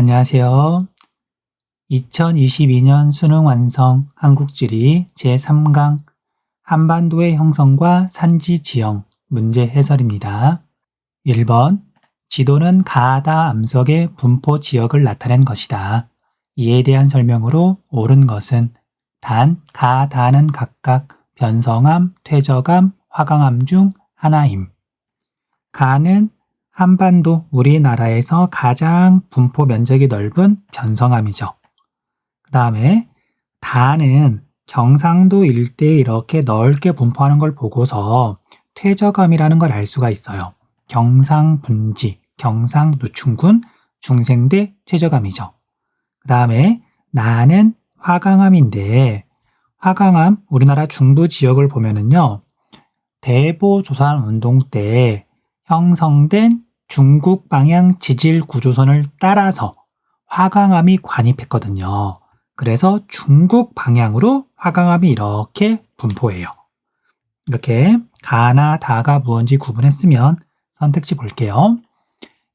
안녕하세요. 2022년 수능 완성 한국지리 제3강 한반도의 형성과 산지 지형 문제 해설입니다. 1번 지도는 가다 암석의 분포 지역을 나타낸 것이다. 이에 대한 설명으로 옳은 것은 단, 가, 다는 각각 변성암, 퇴적암, 화강암 중 하나임. 가는 한반도 우리나라에서 가장 분포 면적이 넓은 변성암이죠. 그 다음에 다는 경상도 일대에 이렇게 넓게 분포하는 걸 보고서 퇴적암이라는 걸 알 수가 있어요. 경상분지, 경상누충군 중생대 퇴적암이죠. 그 다음에 나는 화강암인데 화강암 우리나라 중부 지역을 보면은요. 대보조선 운동 때 형성된 중국 방향 지질 구조선을 따라서 화강암이 관입했거든요. 그래서 중국 방향으로 화강암이 이렇게 분포해요. 이렇게 가나 다가 무언지 구분했으면 선택지 볼게요.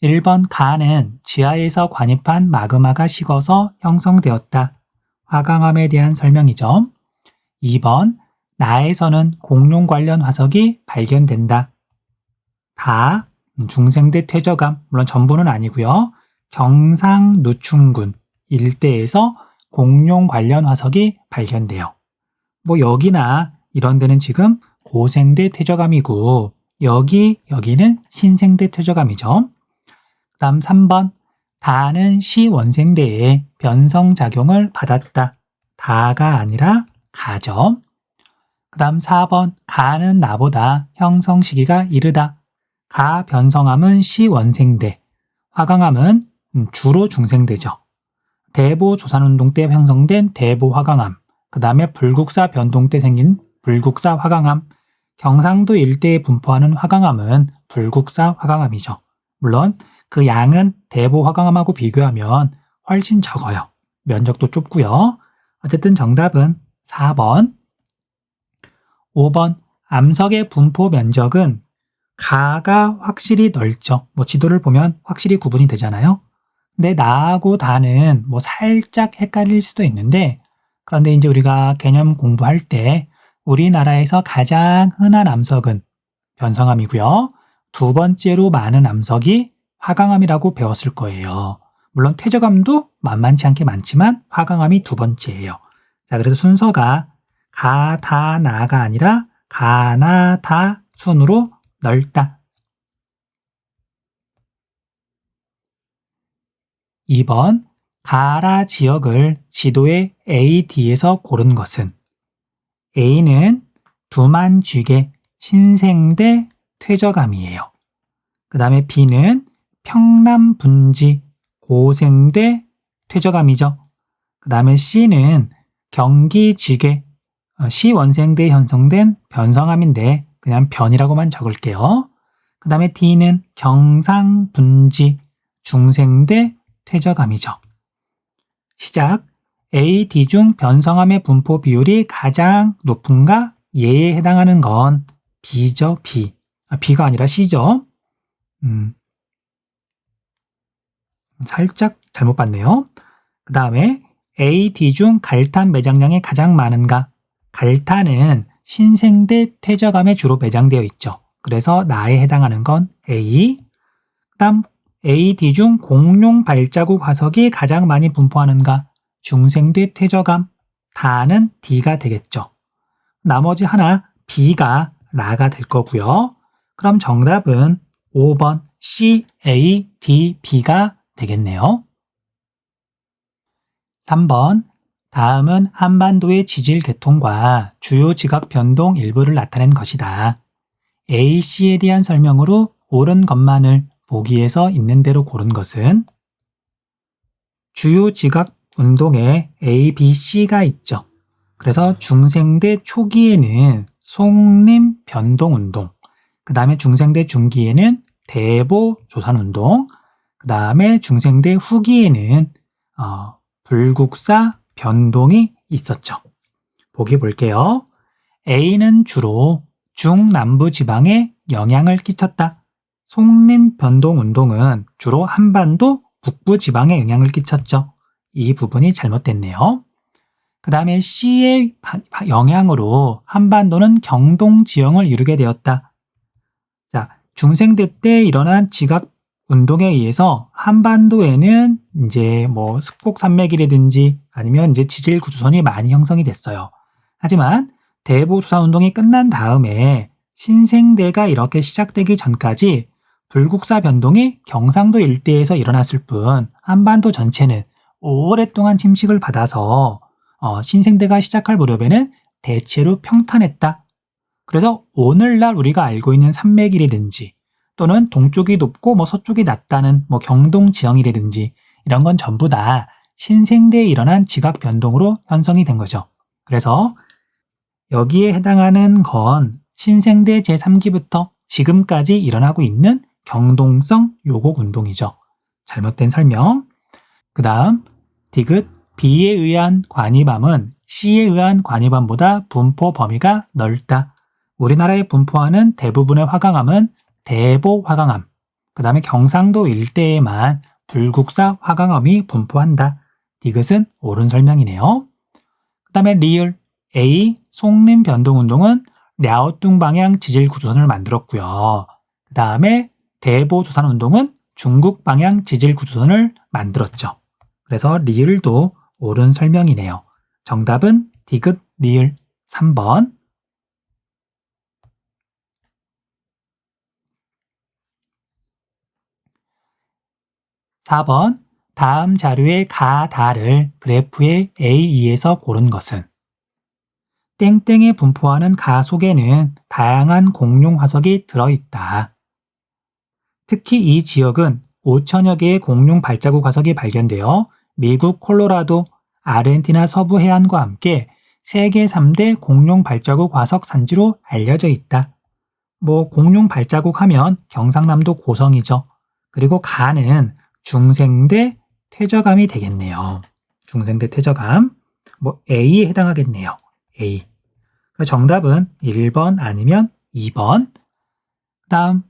1번 가는 지하에서 관입한 마그마가 식어서 형성되었다. 화강암에 대한 설명이죠. 2번 나에서는 공룡 관련 화석이 발견된다. 다 중생대 퇴저감, 물론 전부는 아니고요. 경상 누충군 일대에서 공룡 관련 화석이 발견돼요. 뭐 여기나 이런 데는 지금 고생대 퇴저감이고 여기 여기는 신생대 퇴저감이죠. 다음 3번 다는 시 원생대에 변성 작용을 받았다. 다가 아니라 가죠. 그 다음 4번 가는 나보다 형성 시기가 이르다. 가 변성암은 시원생대, 화강암은 음, 주로 중생대죠. 대보 조산운동 때 형성된 대보 화강암, 그 다음에 불국사 변동 때 생긴 불국사 화강암, 경상도 일대에 분포하는 화강암은 불국사 화강암이죠. 물론 그 양은 대보 화강암하고 비교하면 훨씬 적어요. 면적도 좁고요. 어쨌든 정답은 4번. 5번 암석의 분포 면적은 가가 확실히 넓죠. 뭐 지도를 보면 확실히 구분이 되잖아요. 근데 나하고 다는 뭐 살짝 헷갈릴 수도 있는데 그런데 이제 우리가 개념 공부할 때 우리나라에서 가장 흔한 암석은 변성암이고요. 두 번째로 많은 암석이 화강암이라고 배웠을 거예요. 물론 퇴적암도 만만치 않게 많지만 화강암이 두 번째예요. 자, 그래서 순서가 가, 다, 나가 아니라 가, 나, 다 순으로 넓다. 2번 가라 지역을 지도의 AD에서 고른 것은 A는 두만쥐계 신생대 퇴저감이에요. 그 다음에 B는 평남 분지 고생대 퇴저감이죠. 그 다음에 C는 경기지계 어, 시원생대 형성된 변성암인데 그냥 변이라고만 적을게요. 그 다음에 D는 경상분지 중생대 퇴저감이죠. 시작. A, D 중 변성함의 분포 비율이 가장 높은가? 예에 해당하는 건 B죠, B. 아, B가 아니라 C죠. 음. 살짝 잘못 봤네요. 그 다음에 A, D 중 갈탄 매장량이 가장 많은가? 갈탄은 신생대 퇴저감에 주로 매장되어 있죠. 그래서 나에 해당하는 건 A. 다음 A, D 중 공룡 발자국 화석이 가장 많이 분포하는가? 중생대 퇴저감. 다는 D가 되겠죠. 나머지 하나 B가 라가 될 거고요. 그럼 정답은 5번 C, A, D, B가 되겠네요. 3번 다음은 한반도의 지질 계통과 주요 지각 변동 일부를 나타낸 것이다. A, C에 대한 설명으로 옳은 것만을 보기에서 있는 대로 고른 것은 주요 지각 운동에 A, B, C가 있죠. 그래서 중생대 초기에는 송림 변동 운동, 그 다음에 중생대 중기에는 대보 조산 운동, 그 다음에 중생대 후기에는 어, 불국사 변동이 있었죠. 보기 볼게요. A는 주로 중남부 지방에 영향을 끼쳤다. 송림 변동 운동은 주로 한반도 북부 지방에 영향을 끼쳤죠. 이 부분이 잘못됐네요. 그 다음에 C의 영향으로 한반도는 경동 지형을 이루게 되었다. 자, 중생대 때 일어난 지각 운동에 의해서 한반도에는 이제 뭐 습곡 산맥이라든지 아니면 이제 지질 구조선이 많이 형성이 됐어요. 하지만 대보수사 운동이 끝난 다음에 신생대가 이렇게 시작되기 전까지 불국사 변동이 경상도 일대에서 일어났을 뿐 한반도 전체는 오랫동안 침식을 받아서 어, 신생대가 시작할 무렵에는 대체로 평탄했다. 그래서 오늘날 우리가 알고 있는 산맥이라든지 또는 동쪽이 높고 뭐 서쪽이 낮다는 뭐 경동 지형이라든지 이런 건 전부 다 신생대에 일어난 지각 변동으로 형성이 된 거죠. 그래서 여기에 해당하는 건 신생대 제3기부터 지금까지 일어나고 있는 경동성 요곡 운동이죠. 잘못된 설명. 그 다음, 디귿 B에 의한 관이밤은 C에 의한 관이밤보다 분포 범위가 넓다. 우리나라에 분포하는 대부분의 화강암은 대보 화강암, 그 다음에 경상도 일대에만 불국사 화강암이 분포한다. 디귿은 옳은 설명이네요. 그 다음에 리을 A 송림 변동 운동은 랴오뚱 방향 지질 구조선을 만들었고요. 그 다음에 대보 조산 운동은 중국 방향 지질 구조선을 만들었죠. 그래서 리을도 옳은 설명이네요. 정답은 디귿 리을 3번. 4번 다음 자료의 가, 다를 그래프의 A2에서 고른 것은 땡땡에 분포하는 가 속에는 다양한 공룡 화석이 들어있다. 특히 이 지역은 5천여 개의 공룡 발자국 화석이 발견되어 미국 콜로라도, 아르헨티나 서부 해안과 함께 세계 3대 공룡 발자국 화석 산지로 알려져 있다. 뭐 공룡 발자국 하면 경상남도 고성이죠. 그리고 가는 중생대 퇴저감이 되겠네요. 중생대 퇴저감. 뭐 A에 해당하겠네요. A. 정답은 1번 아니면 2번. 다음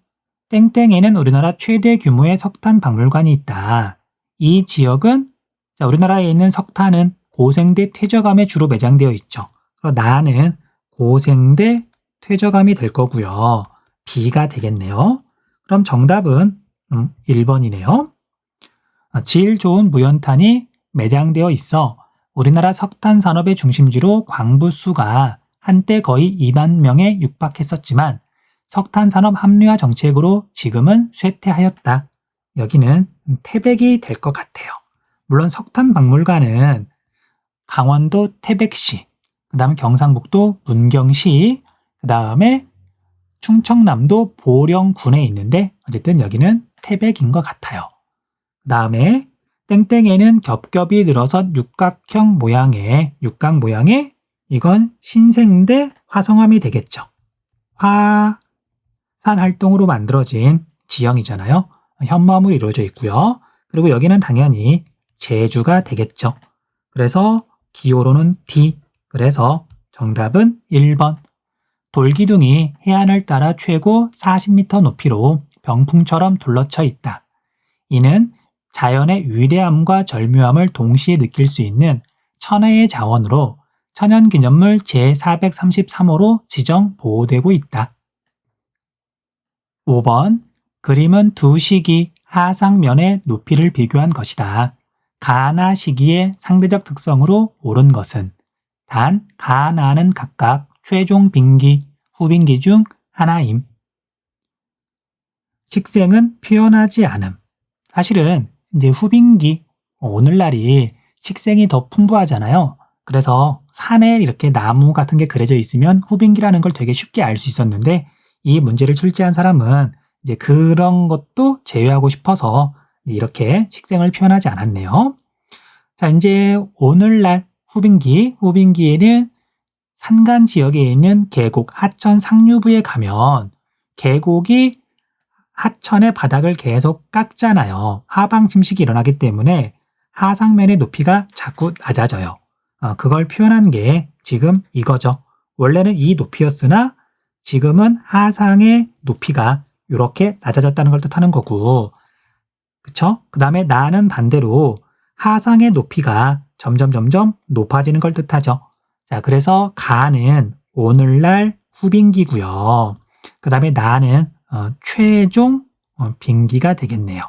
땡땡에는 우리나라 최대 규모의 석탄 박물관이 있다. 이 지역은 자, 우리나라에 있는 석탄은 고생대 퇴저감에 주로 매장되어 있죠. 그럼 나는 고생대 퇴저감이 될 거고요. B가 되겠네요. 그럼 정답은 음, 1번이네요. 질 좋은 무연탄이 매장되어 있어 우리나라 석탄 산업의 중심지로 광부수가 한때 거의 2만 명에 육박했었지만 석탄 산업 합리화 정책으로 지금은 쇠퇴하였다. 여기는 태백이 될 것 같아요. 물론 석탄 박물관은 강원도 태백시, 그 다음에 경상북도 문경시, 그 다음에 충청남도 보령군에 있는데 어쨌든 여기는 태백인 것 같아요. 그 다음에 땡땡에는 겹겹이 늘어서 육각형 모양의 육각 모양의 이건 신생대 화성암이 되겠죠. 화 산 활동으로 만들어진 지형이잖아요. 현무암으로 이루어져 있고요. 그리고 여기는 당연히 제주가 되겠죠. 그래서 기호로는 D. 그래서 정답은 1번. 돌기둥이 해안을 따라 최고 40m 높이로 병풍처럼 둘러쳐 있다. 이는 자연의 위대함과 절묘함을 동시에 느낄 수 있는 천혜의 자원으로 천연기념물 제433호로 지정 보호되고 있다. 5번 그림은 두 시기 하상면의 높이를 비교한 것이다. 가나 시기의 상대적 특성으로 옳은 것은 단 가나는 각각 최종 빙기, 후빙기 중 하나임. 식생은 표현하지 않음. 사실은 이제 후빙기, 오늘날이 식생이 더 풍부하잖아요. 그래서 산에 이렇게 나무 같은 게 그려져 있으면 후빙기라는 걸 되게 쉽게 알 수 있었는데 이 문제를 출제한 사람은 이제 그런 것도 제외하고 싶어서 이렇게 식생을 표현하지 않았네요. 자, 이제 오늘날 후빙기, 후빙기에는 산간 지역에 있는 계곡 하천 상류부에 가면 계곡이 하천의 바닥을 계속 깎잖아요. 하방 침식이 일어나기 때문에 하상면의 높이가 자꾸 낮아져요. 어, 그걸 표현한 게 지금 이거죠. 원래는 이 높이였으나 지금은 하상의 높이가 이렇게 낮아졌다는 걸 뜻하는 거고 그쵸? 그 다음에 나는 반대로 하상의 높이가 점점 점점 높아지는 걸 뜻하죠. 자, 그래서 가는 오늘날 후빈기고요. 그 다음에 나는 어, 최종 어, 빈기가 되겠네요.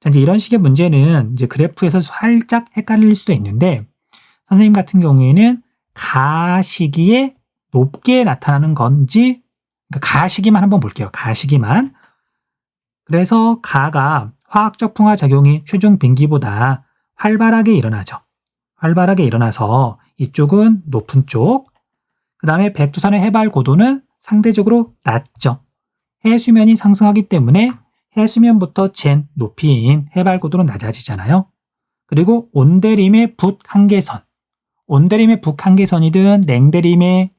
자, 이제 이런 식의 문제는 이제 그래프에서 살짝 헷갈릴 수도 있는데 선생님 같은 경우에는 가 시기에 높게 나타나는 건지 그러니까 가 시기만 한번 볼게요. 가 시기만. 그래서 가가 화학적 풍화 작용이 최종 빈기보다 활발하게 일어나죠. 활발하게 일어나서 이쪽은 높은 쪽, 그 다음에 백두산의 해발 고도는 상대적으로 낮죠. 해수면이 상승하기 때문에 해수면부터 잰 높이인 해발 고도는 낮아지잖아요. 그리고 온대림의 북한계선, 온대림의 북한계선이든 냉대림의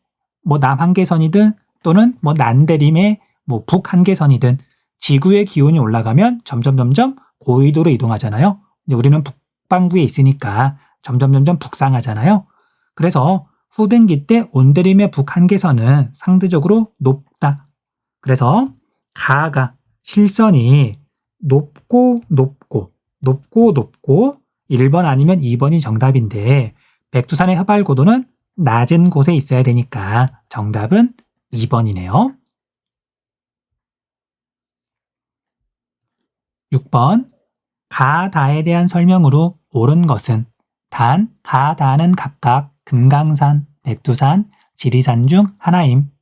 뭐 남한계선이든 또는 뭐 난대림의 뭐 북한계선이든 지구의 기온이 올라가면 점점 점점 고위도로 이동하잖아요. 우리는 북반구에 있으니까 점점 점점 북상하잖아요. 그래서 후반기 때 온대림의 북한계선은 상대적으로 높다. 그래서 가가 실선이 높고 높고 높고 높고 1번 아니면 2번이 정답인데 백두산의 해발 고도는 낮은 곳에 있어야 되니까 정답은 2번이네요. 6번 가다에 대한 설명으로 옳은 것은 단, 가, 다는 각각 금강산, 백두산, 지리산 중 하나임.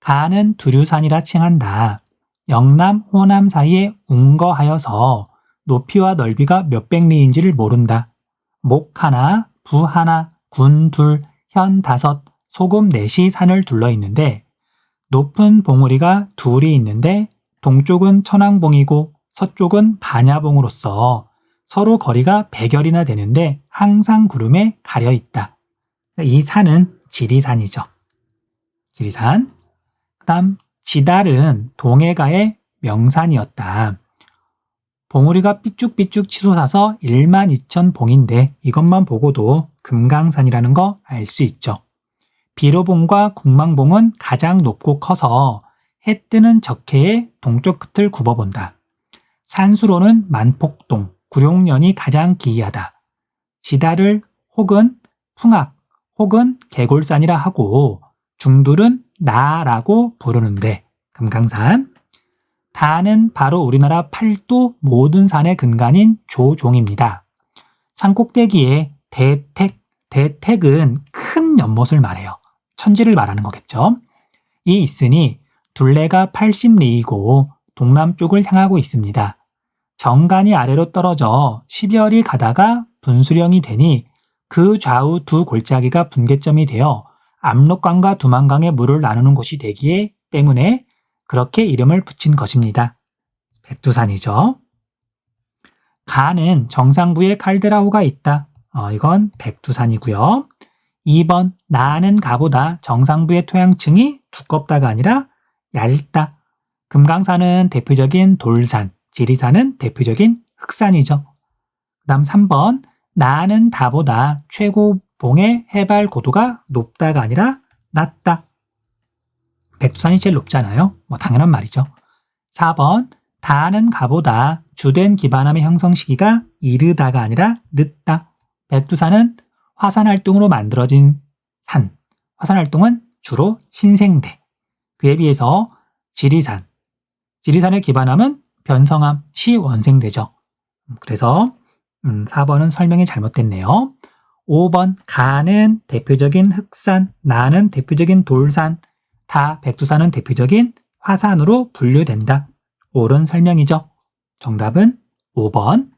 가는 두류산이라 칭한다. 영남, 호남 사이에 웅거하여서 높이와 넓이가 몇백 리인지를 모른다. 목 하나, 부 하나, 군 둘, 현 다섯, 소금 넷이 산을 둘러 있는데 높은 봉우리가 둘이 있는데 동쪽은 천왕봉이고 서쪽은 반야봉으로서 서로 거리가 100열이나 되는데 항상 구름에 가려 있다. 이 산은 지리산이죠. 지리산. 그 다음 지달은 동해가의 명산이었다. 봉우리가 삐쭉삐쭉 치솟아서 1만 2천 봉인데 이것만 보고도 금강산이라는 거 알 수 있죠. 비로봉과 국망봉은 가장 높고 커서 해 뜨는 적해의 동쪽 끝을 굽어본다. 산수로는 만폭동, 구룡년이 가장 기이하다. 지달을 혹은 풍악 혹은 개골산이라 하고 중둘은 나라고 부르는데 금강산 다는 바로 우리나라 팔도 모든 산의 근간인 조종입니다. 산 꼭대기에 대택, 대택은 큰 연못을 말해요. 천지를 말하는 거겠죠. 이 있으니 둘레가 80리이고 동남쪽을 향하고 있습니다. 정간이 아래로 떨어져 10열이 가다가 분수령이 되니 그 좌우 두 골짜기가 분계점이 되어 압록강과 두만강의 물을 나누는 곳이 되기에 때문에 그렇게 이름을 붙인 것입니다. 백두산이죠. 가는 정상부에 칼데라호가 있다. 어, 이건 백두산이고요. 2번 나는 가보다 정상부의 토양층이 두껍다가 아니라 얇다. 금강산은 대표적인 돌산, 지리산은 대표적인 흑산이죠. 그 다음 3번 나는 다보다 최고 봉의 해발 고도가 높다가 아니라 낮다. 백두산이 제일 높잖아요. 뭐 당연한 말이죠. 4번 다는 가보다 주된 기반함의 형성 시기가 이르다가 아니라 늦다. 백두산은 화산 활동으로 만들어진 산. 화산 활동은 주로 신생대. 그에 비해서 지리산. 지리산의 기반함은 변성함, 시원생대죠. 그래서 음, 4번은 설명이 잘못됐네요. 5번 가는 대표적인 흑산, 나는 대표적인 돌산, 다 백두산은 대표적인 화산으로 분류된다. 옳은 설명이죠. 정답은 5번.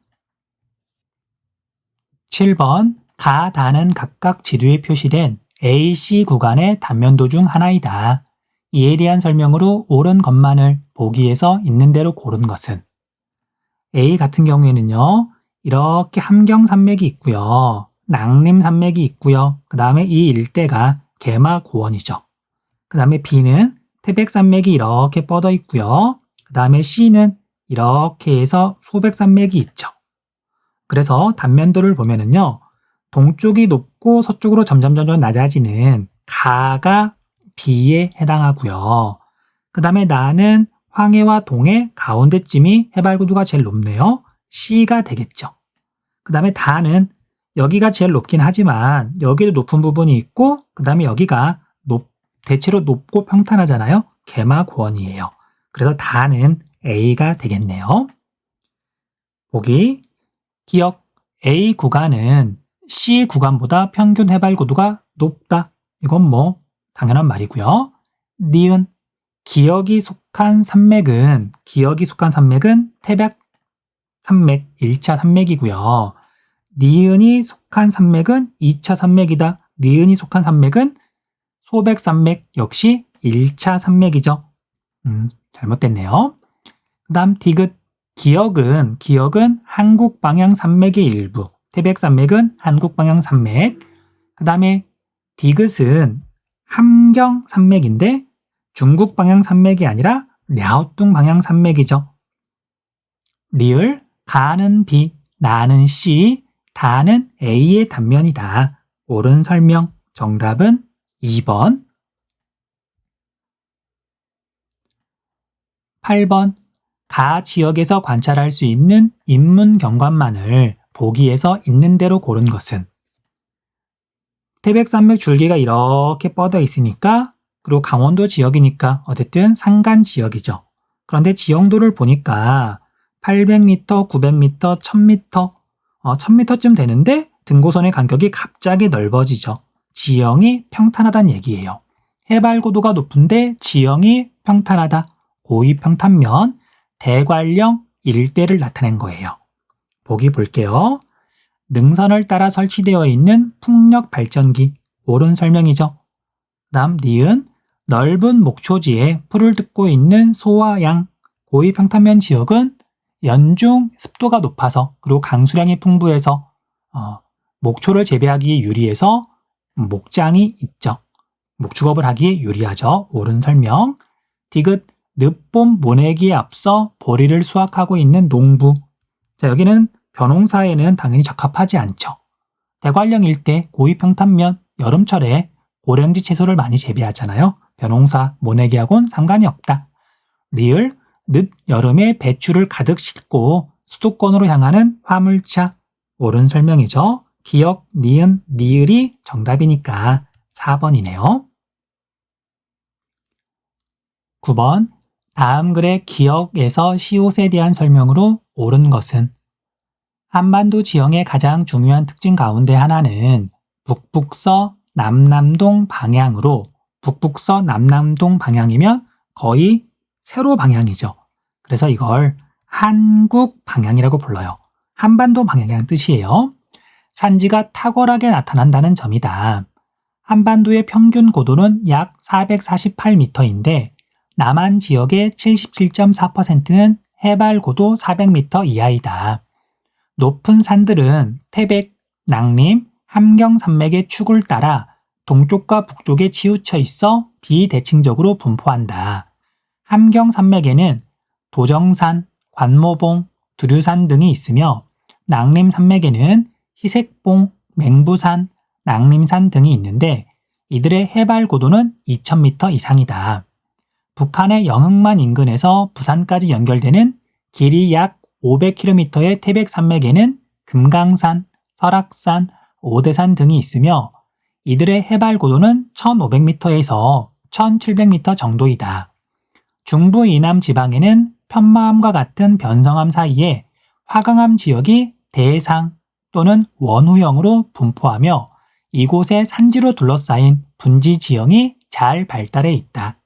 7번 가, 다는 각각 지도에 표시된 AC 구간의 단면도 중 하나이다. 이에 대한 설명으로 옳은 것만을 보기에서 있는 대로 고른 것은 A 같은 경우에는요. 이렇게 함경산맥이 있고요. 낭림산맥이 있고요. 그 다음에 이 일대가 개마고원이죠. 그 다음에 B는 태백산맥이 이렇게 뻗어 있고요. 그 다음에 C는 이렇게 해서 소백산맥이 있죠. 그래서 단면도를 보면은요. 동쪽이 높고 서쪽으로 점점 점점 낮아지는 가가 B에 해당하고요. 그 다음에 나는 황해와 동해 가운데쯤이 해발고도가 제일 높네요. C가 되겠죠. 그 다음에 다는 여기가 제일 높긴 하지만 여기도 높은 부분이 있고 그 다음에 여기가 높, 대체로 높고 평탄하잖아요. 개마고원이에요. 그래서 다는 A가 되겠네요. 보기 기억 A 구간은 C 구간보다 평균 해발 고도가 높다. 이건 뭐 당연한 말이고요. 니은 기억이 속한 산맥은 기억이 속한 산맥은 태백 산맥 1차 산맥이고요. 니은이 속한 산맥은 2차 산맥이다. 니은이 속한 산맥은 소백 산맥 역시 1차 산맥이죠. 음, 잘못됐네요. 그 다음 디귿 기억은 기억은 한국 방향 산맥의 일부. 태백 산맥은 한국 방향 산맥. 그 다음에 디귿은 함경 산맥인데 중국 방향 산맥이 아니라 랴오뚱 방향 산맥이죠. 리을 가는 B, 나는 C, 다는 A의 단면이다. 옳은 설명. 정답은 2번. 8번. 가 지역에서 관찰할 수 있는 인문 경관만을 보기에서 있는 대로 고른 것은 태백산맥 줄기가 이렇게 뻗어 있으니까 그리고 강원도 지역이니까 어쨌든 산간 지역이죠. 그런데 지형도를 보니까 800m, 900m, 1000m, 어, 1000m쯤 되는데 등고선의 간격이 갑자기 넓어지죠. 지형이 평탄하다는 얘기예요. 해발 고도가 높은데 지형이 평탄하다. 고위 평탄면, 대관령 일대를 나타낸 거예요. 보기 볼게요. 능선을 따라 설치되어 있는 풍력 발전기. 옳은 설명이죠. 다음 니은 넓은 목초지에 풀을 뜯고 있는 소와 양. 고위 평탄면 지역은 연중 습도가 높아서 그리고 강수량이 풍부해서 어, 목초를 재배하기에 유리해서 목장이 있죠. 목축업을 하기에 유리하죠. 옳은 설명. 디귿 늦봄 모내기에 앞서 보리를 수확하고 있는 농부. 자, 여기는 벼농사에는 당연히 적합하지 않죠. 대관령 일대 고위 평탄면 여름철에 고랭지 채소를 많이 재배하잖아요. 벼농사 모내기하고는 상관이 없다. 리을 늦 여름에 배추를 가득 싣고 수도권으로 향하는 화물차. 옳은 설명이죠. 기억, 니은, 니을이 정답이니까 4번이네요. 9번. 다음 글의 기억에서 시옷에 대한 설명으로 옳은 것은 한반도 지형의 가장 중요한 특징 가운데 하나는 북북서 남남동 방향으로 북북서 남남동 방향이면 거의 세로 방향이죠. 그래서 이걸 한국 방향이라고 불러요. 한반도 방향이라는 뜻이에요. 산지가 탁월하게 나타난다는 점이다. 한반도의 평균 고도는 약 448m인데 남한 지역의 77.4%는 해발 고도 400m 이하이다. 높은 산들은 태백, 낭림, 함경 산맥의 축을 따라 동쪽과 북쪽에 치우쳐 있어 비대칭적으로 분포한다. 함경 산맥에는 도정산, 관모봉, 두류산 등이 있으며 낭림 산맥에는 희색봉, 맹부산, 낭림산 등이 있는데 이들의 해발 고도는 2000m 이상이다. 북한의 영흥만 인근에서 부산까지 연결되는 길이 약 500km의 태백산맥에는 금강산, 설악산, 오대산 등이 있으며 이들의 해발 고도는 1500m에서 1700m 정도이다. 중부 이남 지방에는 편마함과 같은 변성함 사이에 화강암 지역이 대상 또는 원후형으로 분포하며 이곳의 산지로 둘러싸인 분지 지형이 잘 발달해 있다.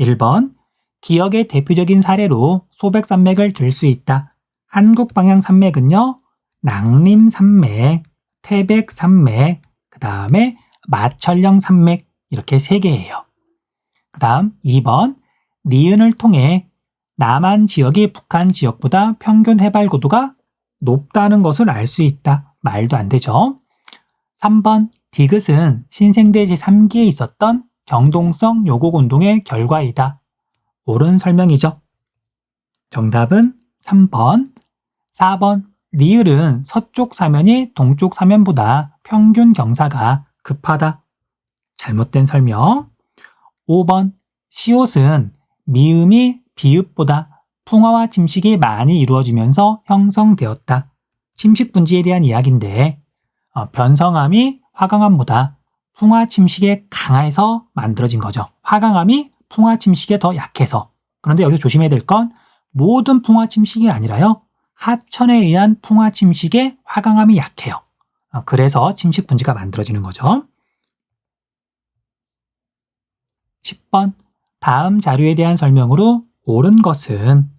1번 기억의 대표적인 사례로 소백산맥을 들 수 있다. 한국 방향 산맥은요. 낭림 산맥, 태백 산맥, 그 다음에 마철령 산맥 이렇게 세 개예요. 그 다음 2번 니은을 통해 남한 지역이 북한 지역보다 평균 해발 고도가 높다는 것을 알 수 있다. 말도 안 되죠. 3번 디귿은 신생대 제3기에 있었던 경동성 요곡 운동의 결과이다. 옳은 설명이죠. 정답은 3번. 4번. 리을은 서쪽 사면이 동쪽 사면보다 평균 경사가 급하다. 잘못된 설명. 5번. 시옷은 미음이 비읍보다 풍화와 침식이 많이 이루어지면서 형성되었다. 침식 분지에 대한 이야기인데 어, 변성암이 화강암보다 풍화 침식에 강해서 만들어진 거죠. 화강암이 풍화 침식에 더 약해서. 그런데 여기서 조심해야 될 건 모든 풍화 침식이 아니라요. 하천에 의한 풍화 침식에 화강암이 약해요. 어, 그래서 침식 분지가 만들어지는 거죠. 10번 다음 자료에 대한 설명으로 옳은 것은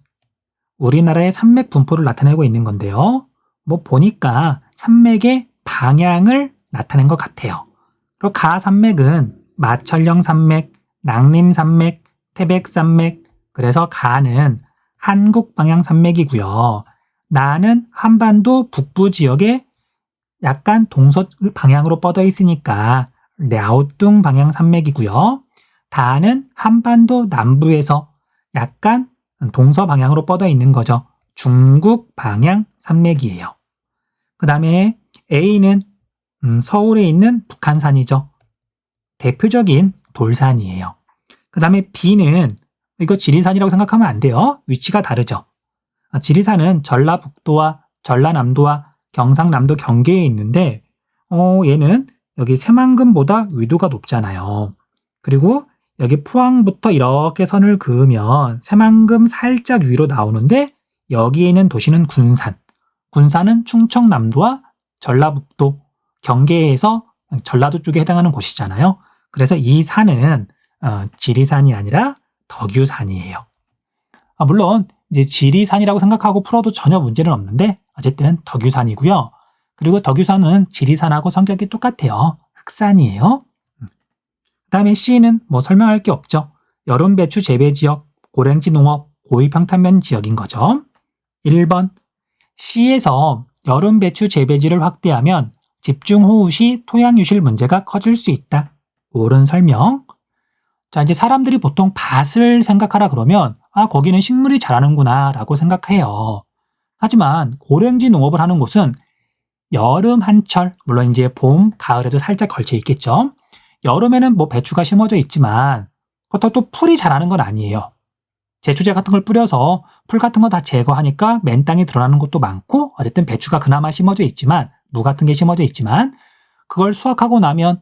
우리나라의 산맥 분포를 나타내고 있는 건데요. 뭐 보니까 산맥의 방향을 나타낸 것 같아요. 그리고 가 산맥은 마천령 산맥, 낭림 산맥, 태백 산맥, 그래서 가는 한국 방향 산맥이고요. 나는 한반도 북부 지역에 약간 동서 방향으로 뻗어 있으니까 랴오뚱 방향 산맥이고요. 다는 한반도 남부에서 약간 동서 방향으로 뻗어 있는 거죠. 중국 방향 산맥이에요. 그 다음에 A는 음, 서울에 있는 북한산이죠. 대표적인 돌산이에요. 그 다음에 B는 이거 지리산이라고 생각하면 안 돼요. 위치가 다르죠. 아, 지리산은 전라북도와 전라남도와 경상남도 경계에 있는데 어, 얘는 여기 새만금보다 위도가 높잖아요. 그리고 여기 포항부터 이렇게 선을 그으면 새만금 살짝 위로 나오는데 여기에 있는 도시는 군산. 군산은 충청남도와 전라북도 경계에서 전라도 쪽에 해당하는 곳이잖아요. 그래서 이 산은 어, 지리산이 아니라 덕유산이에요. 아, 물론 이제 지리산이라고 생각하고 풀어도 전혀 문제는 없는데 어쨌든 덕유산이고요. 그리고 덕유산은 지리산하고 성격이 똑같아요. 흑산이에요. 그다음에 C는 뭐 설명할 게 없죠. 여름 배추 재배 지역, 고랭지 농업, 고위 평탄면 지역인 거죠. 1번 C에서 여름 배추 재배지를 확대하면 집중 호우 시 토양 유실 문제가 커질 수 있다. 옳은 설명. 자, 이제 사람들이 보통 밭을 생각하라 그러면 아, 거기는 식물이 자라는구나 라고 생각해요. 하지만 고랭지 농업을 하는 곳은 여름 한철, 물론 이제 봄, 가을에도 살짝 걸쳐 있겠죠. 여름에는 뭐 배추가 심어져 있지만 그렇다고 또 풀이 자라는 건 아니에요. 제초제 같은 걸 뿌려서 풀 같은 거 다 제거하니까 맨 땅에 드러나는 것도 많고 어쨌든 배추가 그나마 심어져 있지만 무 같은 게 심어져 있지만 그걸 수확하고 나면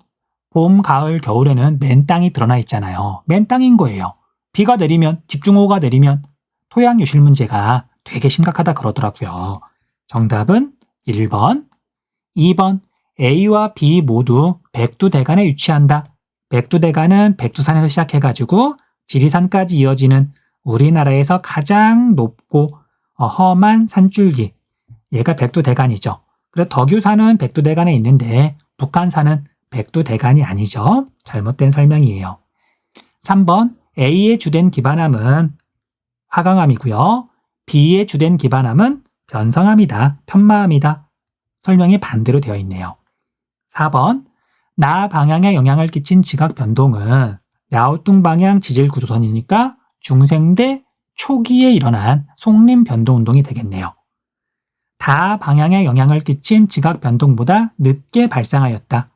봄, 가을, 겨울에는 맨 땅이 드러나 있잖아요. 맨 땅인 거예요. 비가 내리면 집중호우가 내리면 토양 유실 문제가 되게 심각하다 그러더라고요. 정답은 1번. 2번 A와 B 모두 백두대간에 위치한다. 백두대간은 백두산에서 시작해가지고 지리산까지 이어지는 우리나라에서 가장 높고 어, 험한 산줄기. 얘가 백두대간이죠. 그래서 덕유산은 백두대간에 있는데 북한산은 백두대간이 아니죠. 잘못된 설명이에요. 3번 A의 주된 기반함은 화강암이고요. B의 주된 기반함은 변성암이다. 편마암이다. 설명이 반대로 되어 있네요. 4번 나 방향에 영향을 끼친 지각 변동은 야오뚱 방향 지질 구조선이니까 중생대 초기에 일어난 속림 변동 운동이 되겠네요. 다 방향에 영향을 끼친 지각 변동보다 늦게 발생하였다.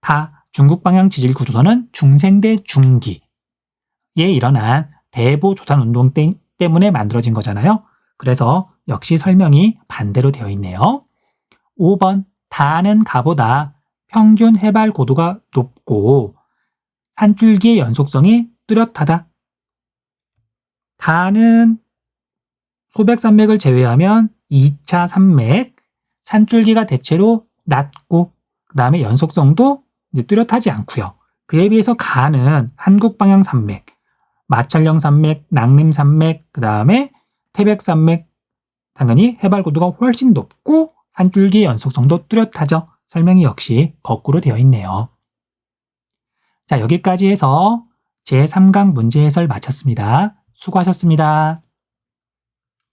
다 중국 방향 지질 구조선은 중생대 중기에 일어난 대보 조산 운동 때문에 만들어진 거잖아요. 그래서 역시 설명이 반대로 되어 있네요. 5번 다는 가보다 평균 해발 고도가 높고 산줄기의 연속성이 뚜렷하다. 다는 소백산맥을 제외하면 2차 산맥, 산줄기가 대체로 낮고 그 다음에 연속성도 뚜렷하지 않고요. 그에 비해서 가는 한국 방향 산맥, 마찰령 산맥, 낭림 산맥, 그 다음에 태백 산맥 당연히 해발 고도가 훨씬 높고 산줄기 연속성도 뚜렷하죠. 설명이 역시 거꾸로 되어 있네요. 자, 여기까지 해서 제3강 문제 해설 마쳤습니다. 수고하셨습니다.